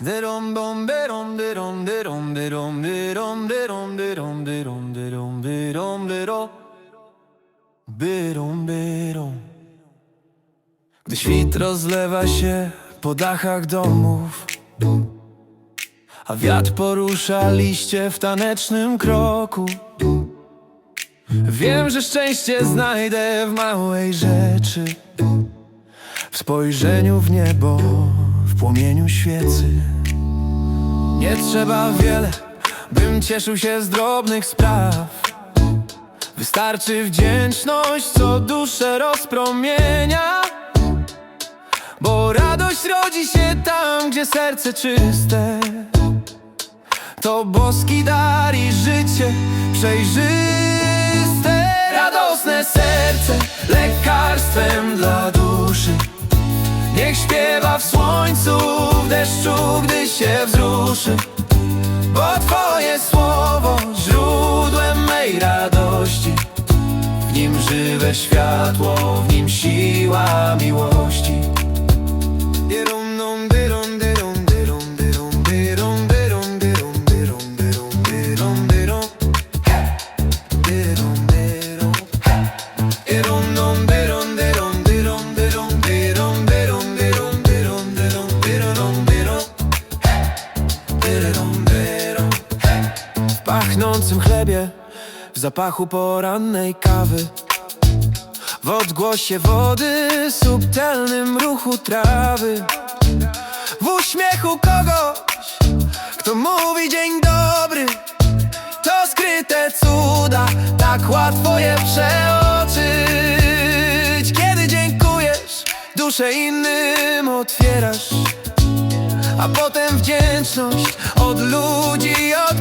Dum dum Byrum, byrum. Gdy świt rozlewa się po dachach domów A wiatr porusza liście w tanecznym kroku Wiem, że szczęście znajdę w małej rzeczy W spojrzeniu w niebo, płomieniu świecy. Nie trzeba wiele, bym cieszył się z drobnych spraw. Wystarczy wdzięczność, co duszę rozpromienia. Bo radość rodzi się tam, gdzie serce czyste. To boski dar i życie przejrzyste. Radosne serce, lekarstwem dla w słońcu, w deszczu, gdy się wzruszy. Bo Twoje słowo źródłem mej radości. W nim żywe światło, w nim siła miłości pachnącym chlebie, w zapachu porannej kawy. W odgłosie wody, subtelnym ruchu trawy. W uśmiechu kogoś, kto mówi dzień dobry. To skryte cuda, tak łatwo je przeoczyć. Kiedy dziękujesz, duszę innym otwierasz. A potem wdzięczność od ludzi odbierasz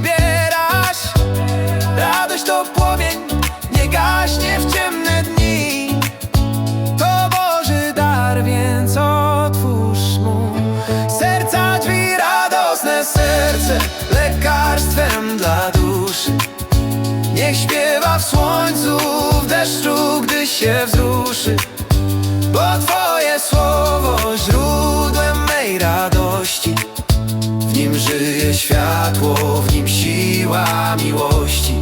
Niech śpiewa w słońcu, w deszczu, gdy się wzruszy. Bo Twoje słowo źródłem mej radości. W nim żyje światło, w nim siła miłości